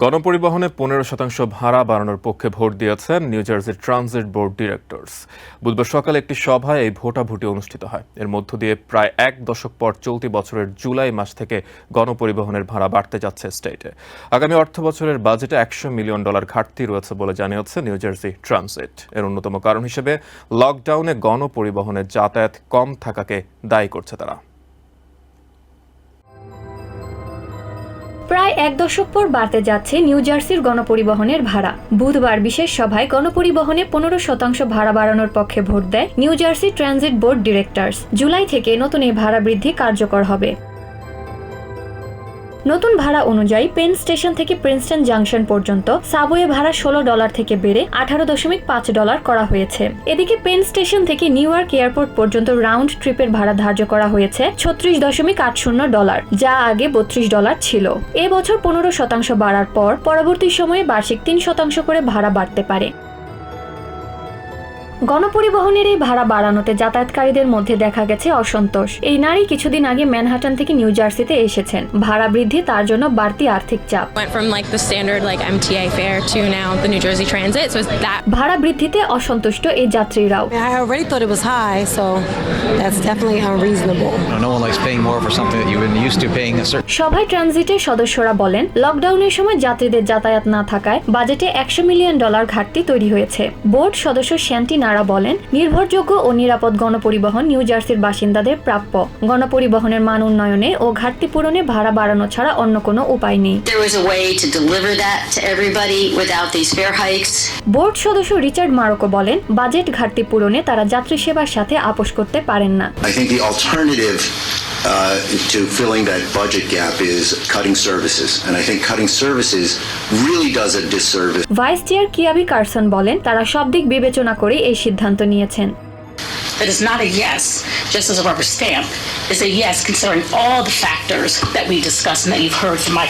গণপরিবহনে পনেরো শতাংশ ভাড়া বাড়ানোর পক্ষে ভোট দিয়েছেন নিউ জার্সির ট্রানজিট বোর্ড ডিরেক্টরস। বুধবার সকালে একটি সভায় এই ভোটাভুটি অনুষ্ঠিত হয়। এর মধ্য দিয়ে প্রায় এক দশক পর চলতি বছরের জুলাই মাস থেকে গণপরিবহনের ভাড়া বাড়তে যাচ্ছে স্টেটে। আগামী অর্থ বছরের বাজেটে একশো মিলিয়ন ডলার ঘাটতি রয়েছে বলে জানিয়েছে নিউ জার্সি ট্রানজিট। এর অন্যতম কারণ হিসেবে লকডাউনে গণপরিবহনের যাতায়াত কম থাকাকে দায়ী করছে তারা। প্রায় এক দশক পর বাড়তে যাচ্ছে নিউ জার্সির গণপরিবহনের ভাড়া। বুধবার বিশেষ সভায় গণপরিবহনে পনেরো শতাংশ ভাড়া বাড়ানোর পক্ষে ভোট দেয় New Jersey Transit Board directors. July থেকে নতুন এই ভাড়া বৃদ্ধি কার্যকর হবে। নতুন ভাড়া অনুযায়ী পেন স্টেশন থেকে প্রিন্সটন জাংশন পর্যন্ত সাবওয়ে ভাড়া ষোলো ডলার থেকে বেড়ে আঠারো দশমিক পাঁচ ডলার করা হয়েছে। এদিকে পেন স্টেশন থেকে নিউ ইয়র্ক এয়ারপোর্ট পর্যন্ত রাউন্ড ট্রিপের ভাড়া ধার্য করা হয়েছে ছত্রিশ দশমিক আট শূন্য ডলার, যা আগে বত্রিশ ডলার ছিল। এবছর পনেরো শতাংশ বাড়ার পর পরবর্তী সময়ে বার্ষিক তিন শতাংশ করে ভাড়া বাড়তে পারে। গণপরিবহনের এই ভাড়া বাড়ানোতে যাতায়াতকারীদের মধ্যে দেখা গেছে অসন্তোষ। এই নারী কিছুদিন আগে ম্যানহাটন থেকে নিউ জার্সিতে এসেছেন। ভাড়া বৃদ্ধি তার জন্য বাড়তি আর্থিক চাপ। ভাড়া বৃদ্ধিতে অসন্তুষ্ট এই যাত্রীরাও। সবাই ট্রানজিটের সদস্যরা বলেন লকডাউনের সময় যাত্রীদের যাতায়াত না থাকায় বাজেটে একশো মিলিয়ন ডলার ঘাটতি তৈরি হয়েছে। বোর্ড সদস্য শ্যান্টি নারা বলেন নির্ভরযোগ্য ও নিরাপদ গণপরিবহন নিউ জার্সির বাসিন্দাদের প্রাপ্য। গণপরিবহনের মান উন্নয়নে ও ঘাটতি পূরণে ভাড়া বাড়ানো ছাড়া অন্য কোনো উপায় নেই. বোর্ড সদস্য রিচার্ড মারকো বলেন বাজেট ঘাটতি পূরণে তারা যাত্রী সেবার সাথে আপোষ করতে পারেন না। Uh, to filling that budget gap is cutting services. And I think cutting services really does a disservice vice chair Kiabi Carson বলেন তারা সব দিক বিবেচনা করে এই সিদ্ধান্ত নিয়েছেন That is not a yes, just as a rubber stamp. It's a yes considering all the factors that we discussed and that you've heard from my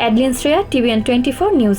Adeline Shreya TVN twenty four news